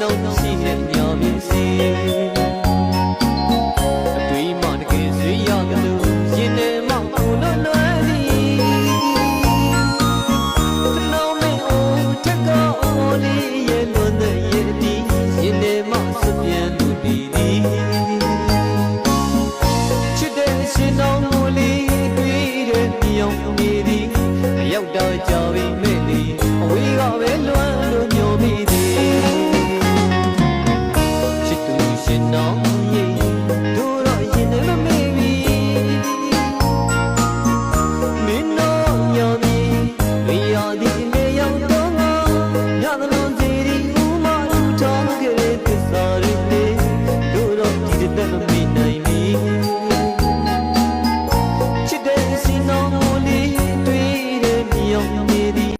နှုံရှိတဲ့မျောမြင်စေအတွေးမှတကယ်ဆွေးရကလို့ရင်ထဲမှာကိုလို့လွယ်သည်နှုံနဲ့အိုးတက်ကောလေးရဲ့လွန်တဲ့ရည်တီရင်ထဲမှာစွပြန်လို့ဒီသည်ချစ်တဲ့ရှင်တော်မူလေးတွေ့တဲ့မြောင်မြေသည်ရောက်တော့ကြပြီ